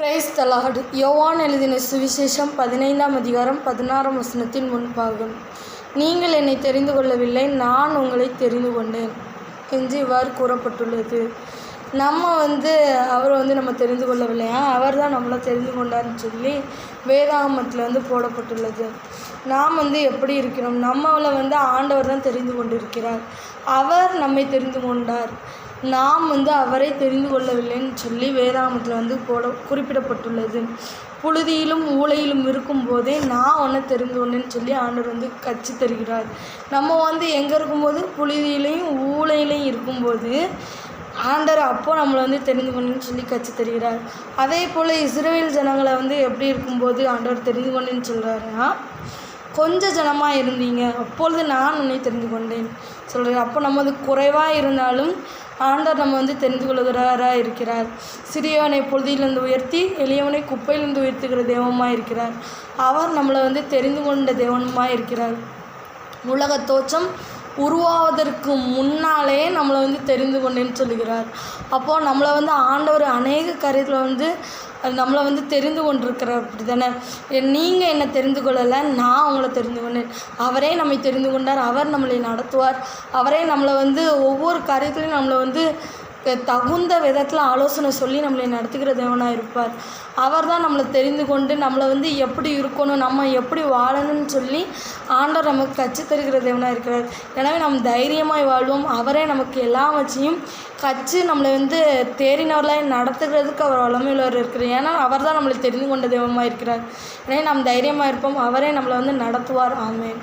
Price the Lord யோவான் எழுதின சுவிசேஷம் பதினைந்தாம் அதிகாரம் பதினாறாம் வசனத்தின் முன்பாகும். நீங்கள் என்னை தெரிந்து கொள்ளவில்லை நான் உங்களை தெரிந்து கொண்டேன் என்று இவ்வாறு கூறப்பட்டுள்ளது. நம்ம வந்து அவரை வந்து நம்ம தெரிந்து கொள்ளவில்லையா? அவர் தான் நம்மளை தெரிந்து கொண்டார்னு சொல்லி வேதாகமத்தில் வந்து போடப்பட்டுள்ளது. நாம் வந்து எப்படி இருக்கிறோம்? நம்மளை வந்து ஆண்டவர் தான் தெரிந்து கொண்டிருக்கிறார். அவர் நம்மை தெரிந்து கொண்டார். நாம் வந்து அவரை தெரிந்து கொள்ளவில்லைன்னு சொல்லி வேதாகமத்தில் வந்து போட குறிப்பிடப்பட்டுள்ளது. புழுதியிலும் ஊளையிலும் இருக்கும்போதே நான் ஒன்றை தெரிந்து கொண்டேன்னு சொல்லி ஆண்டவர் வந்து கட்சி தருகிறார். நம்ம வந்து எங்கே இருக்கும்போது? புழுதியிலையும் ஊளையிலையும் இருக்கும்போது ஆண்டவர் அப்போ நம்மளை வந்து தெரிந்து கொண்டுன்னு சொல்லி கட்சி தருகிறார். அதே போல் இஸ்ரேல் ஜனங்களை வந்து எப்படி இருக்கும்போது ஆண்டவர் தெரிந்து கொண்டேன்னு சொல்கிறாருன்னா கொஞ்ச ஜனமாக இருந்தீங்க அப்பொழுது நான் உன்னை தெரிந்து கொண்டேன் சொல்கிறேன் அப்போ நம்ம குறைவாக இருந்தாலும் ஆண்டவர் நம்ம வந்து தெரிந்து கொள்கிறாராக இருக்கிறார். சிறியவனை பொழுதியிலிருந்து உயர்த்தி எளியவனை குப்பையிலிருந்து உயர்த்துகிற தெய்வமாக இருக்கிறார். அவர் நம்மளை வந்து தெரிந்து கொண்ட தெய்வமாக இருக்கிறார். உலக தோற்றம் உருவாவதற்கு முன்னாலே நம்மளை வந்து தெரிந்து கொண்டேன்னு சொல்லுகிறார். அப்போது நம்மளை வந்து ஆண்டவர் அநேக கருத்தில் வந்து நம்மளை வந்து தெரிந்து கொண்டிருக்கிறார். அப்படி தானே நீங்கள் என்னை தெரிந்து கொள்ளலை நான் உங்களை தெரிந்து கொண்டேன். அவரே நம்மை தெரிந்து கொண்டார் அவர் நம்மளை நடத்துவார். அவரே நம்மளை வந்து ஒவ்வொரு காரியத்துலையும் நம்மளை வந்து தகுந்த விதத்தில் ஆலோசனை சொல்லி நம்மளை நடத்துகிற தேவனாக இருப்பார். அவர் தான் நம்மளை தெரிந்து கொண்டு நம்மளை வந்து எப்படி இருக்கணும் நம்ம எப்படி வாழணும்னு சொல்லி ஆண்டவர் நமக்கு கற்று தருகிற தேவனாக இருக்கிறார். எனவே நம்ம தைரியமாய் வாழ்வோம். அவரே நமக்கு எல்லாவற்றையும் வச்சியும் கற்று நம்மளை வந்து தேறினவர்களாக நடத்துகிறதுக்கு அவர் வளமையுள்ளவர் இருக்கிறார். ஏன்னா அவர் தான் நம்மளை தெரிந்து கொண்ட தெய்வமாக இருக்கிறார். எனவே நாம் தைரியமாக இருப்போம். அவரே நம்மளை வந்து நடத்துவார். ஆமேன்.